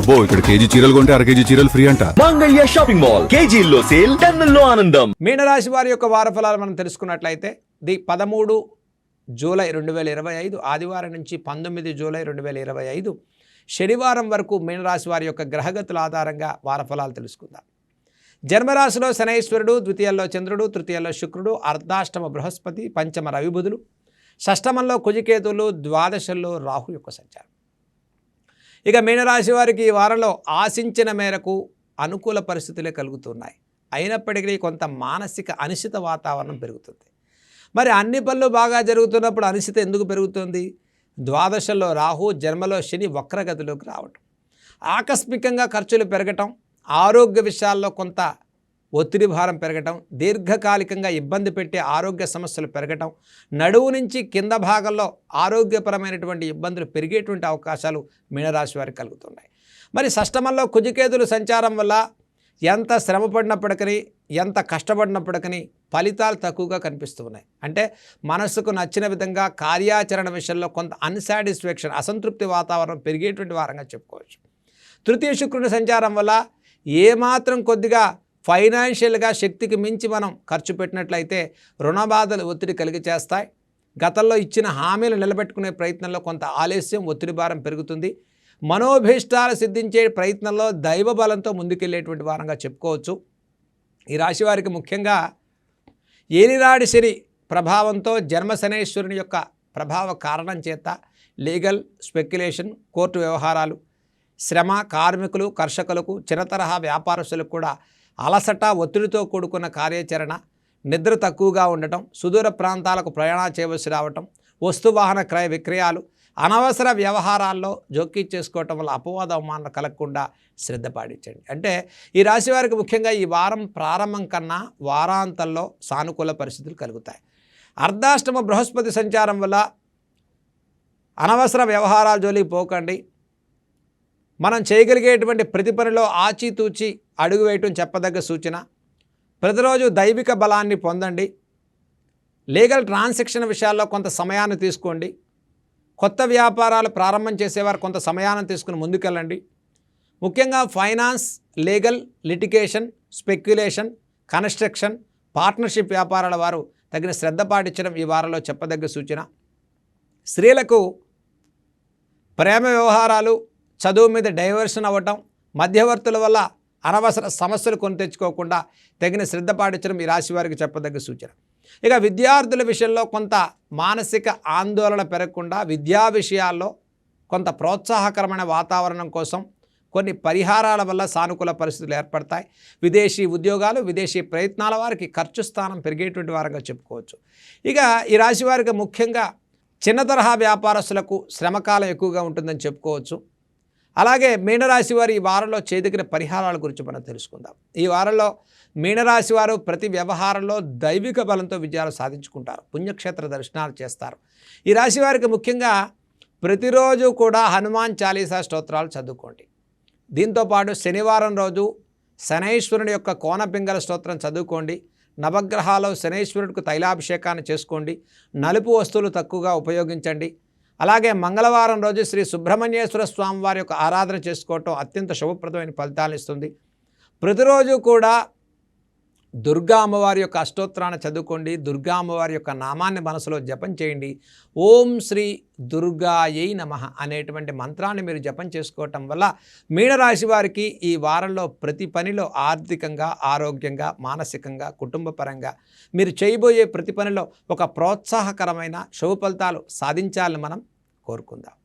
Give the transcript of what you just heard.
అబ్బో ఇక్కడ కేజీ చీరలు కొంటే అర కేజీ చీరలు ఫ్రీ అంట. Mangalya shopping mall. కేజీల్లో సేల్ టన్నుల్లో ఆనందం. మీనరాశి వారి యొక్క వార ఫలాలు మనం తెలుసుకున్నట్లయితే ది పదమూడు జూలై రెండు వేల ఇరవై ఐదు ఆదివారం నుంచి పంతొమ్మిది జూలై రెండు వేల ఇరవై ఐదు శనివారం వరకు మీనరాశి వారి యొక్క గ్రహగతుల ఆధారంగా వార ఫలాలు తెలుసుకుందాం. జన్మరాశిలో శనైశ్వరుడు ద్వితీయంలో చంద్రుడు తృతీయంలో శుక్రుడు అర్ధాష్టమ బృహస్పతి పంచమ రవిబుధులు షష్టమంలో కుజికేతువులు ద్వాదశంలో రాహు యొక్క సంచారం. ఇక మీనరాశి వారికి ఈ వారంలో ఆశించిన మేరకు అనుకూల పరిస్థితులే కలుగుతున్నాయి. అయినప్పటికీ కొంత మానసిక అనిశ్చిత వాతావరణం పెరుగుతుంది. మరి అన్ని పనులు బాగా జరుగుతున్నప్పుడు అనిశ్చిత ఎందుకు పెరుగుతుంది? ద్వాదశల్లో రాహు జన్మలో శని వక్రగతిలోకి రావటం. ఆకస్మికంగా ఖర్చులు పెరగటం ఆరోగ్య విషయాల్లో కొంత ఒత్తిడి భారం పెరగటం దీర్ఘకాలికంగా ఇబ్బంది పెట్టే ఆరోగ్య సమస్యలు పెరగటం నడువు నుంచి కింద భాగంలో ఆరోగ్యపరమైనటువంటి ఇబ్బందులు పెరిగేటువంటి అవకాశాలు మీనరాశి వారికి కలుగుతున్నాయి. మరి సష్టమంలో కుజికేతులు సంచారం వల్ల ఎంత శ్రమ పడినప్పటికీ ఎంత కష్టపడినప్పటికీ ఫలితాలు తక్కువగా కనిపిస్తూ ఉన్నాయి. అంటే మనసుకు నచ్చిన విధంగా కార్యాచరణ విషయంలో కొంత అన్సాటిస్ఫాక్షన్ అసంతృప్తి వాతావరణం పెరిగేటువంటి వారంగా చెప్పుకోవచ్చు. తృతీయ శుక్రుని సంచారం వల్ల ఏమాత్రం కొద్దిగా ఫైనాన్షియల్గా శక్తికి మించి మనం ఖర్చు పెట్టినట్లయితే రుణ బాధలు ఒత్తిడి కలిగి చేస్తాయి. గతంలో ఇచ్చిన హామీలు నిలబెట్టుకునే ప్రయత్నంలో కొంత ఆలస్యం ఒత్తిడి భారం పెరుగుతుంది. మనోభీష్టాలు సిద్ధించే ప్రయత్నంలో దైవ బలంతో ముందుకెళ్ళేటువంటి వారంగా చెప్పుకోవచ్చు. ఈ రాశి వారికి ముఖ్యంగా ఏలినాడి శని ప్రభావంతో జన్మశనేశ్వరుని యొక్క ప్రభావ కారణం చేత లీగల్ స్పెక్యులేషన్ కోర్టు వ్యవహారాలు శ్రమ కార్మికులు కర్షకులకు చిన్నతరహా వ్యాపారస్తులకు కూడా అలసట ఒత్తిడితో కూడుకున్న కార్యాచరణ నిద్ర తక్కువగా ఉండటం సుదూర ప్రాంతాలకు ప్రయాణ చేయవలసి రావటం వస్తువాహన క్రయ విక్రయాలు అనవసర వ్యవహారాల్లో జోక్యం చేసుకోవటం వల్ల అపవాద అవమానం కలగకుండా శ్రద్ధ పాటించండి. అంటే ఈ రాశి వారికి ముఖ్యంగా ఈ వారం ప్రారంభం కన్నా వారాంతంలో సానుకూల పరిస్థితులు కలుగుతాయి. అర్ధాష్టమ బృహస్పతి సంచారం వల్ల అనవసర వ్యవహారాల జోలికి పోకండి. మనం చేయగలిగేటువంటి ప్రతి పనిలో ఆచితూచి అడుగు వేయటం చెప్పదగ్గ సూచన. ప్రతిరోజు దైవిక బలాన్ని పొందండి. లీగల్ ట్రాన్సాక్షన్ విషయాల్లో కొంత సమయాన్ని తీసుకోండి. కొత్త వ్యాపారాలు ప్రారంభం చేసేవారు కొంత సమయాన్ని తీసుకుని ముందుకెళ్ళండి. ముఖ్యంగా finance legal litigation speculation construction partnership వ్యాపారాల వారు తగిన శ్రద్ధ పాటించడం ఈ వారంలో చెప్పదగ్గ సూచన. స్త్రీలకు ప్రేమ వ్యవహారాలు చదువు మీద డైవర్షన్ అవ్వటం మధ్యవర్తుల వల్ల అనవసర సమస్యలు కొని తెచ్చుకోకుండా తగిన శ్రద్ధ పాటించడం ఈ రాశి వారికి చెప్పదగ్గ సూచన. ఇక విద్యార్థుల విషయంలో కొంత మానసిక ఆందోళన పెరగకుండా విద్యా విషయాల్లో కొంత ప్రోత్సాహకరమైన వాతావరణం కోసం కొన్ని పరిహారాల వల్ల సానుకూల పరిస్థితులు ఏర్పడతాయి. విదేశీ ఉద్యోగాలు విదేశీ ప్రయత్నాల వారికి ఖర్చు స్థానం పెరిగేటువంటి వారంగా చెప్పుకోవచ్చు. ఇక ఈ రాశి వారికి ముఖ్యంగా చిన్న తరహా వ్యాపారస్తులకు శ్రమకాలం ఎక్కువగా ఉంటుందని చెప్పుకోవచ్చు. అలాగే మీనరాశి వారు ఈ వారంలో చేదగిన పరిహారాల గురించి మనం తెలుసుకుందాం. ఈ వారంలో మీనరాశి వారు ప్రతి వ్యవహారంలో దైవిక బలంతో విజయాలు సాధించుకుంటారు. పుణ్యక్షేత్ర దర్శనాలు చేస్తారు. ఈ రాశి వారికి ముఖ్యంగా ప్రతిరోజు కూడా హనుమాన్ చాలీసా స్తోత్రాలు చదువుకోండి. దీంతోపాటు శనివారం రోజు శనైశ్వరుని యొక్క కోనపింగళ స్తోత్రం చదువుకోండి. నవగ్రహాలు శనైశ్వరుడికి తైలాభిషేకాన్ని చేసుకోండి. నలుపు వస్తువులు తక్కువగా ఉపయోగించండి. అలాగే మంగళవారం రోజు శ్రీ సుబ్రహ్మణ్యేశ్వర స్వామి వారి యొక్క ఆరాధన చేసుకోవటం అత్యంత శుభప్రదమైన ఫలితాలు ఇస్తుంది. ప్రతిరోజు కూడా దుర్గా అమ్మవారి యొక్క అష్టోత్తరాన్ని చదువుకోండి దుర్గా అమ్మవారి యొక్క నామాన్ని మనసులో జపం చేయండి. ఓం శ్రీ దుర్గాయై నమ అనేటువంటి మంత్రాన్ని మీరు జపం చేసుకోవటం వల్ల మీనరాశి వారికి ఈ వారంలో ప్రతి పనిలో ఆర్థికంగా ఆరోగ్యంగా మానసికంగా కుటుంబపరంగా మీరు చేయబోయే ప్రతి పనిలో ఒక ప్రోత్సాహకరమైన శుభ ఫలితాలు సాధించాలని మనం కోరుకుందాం.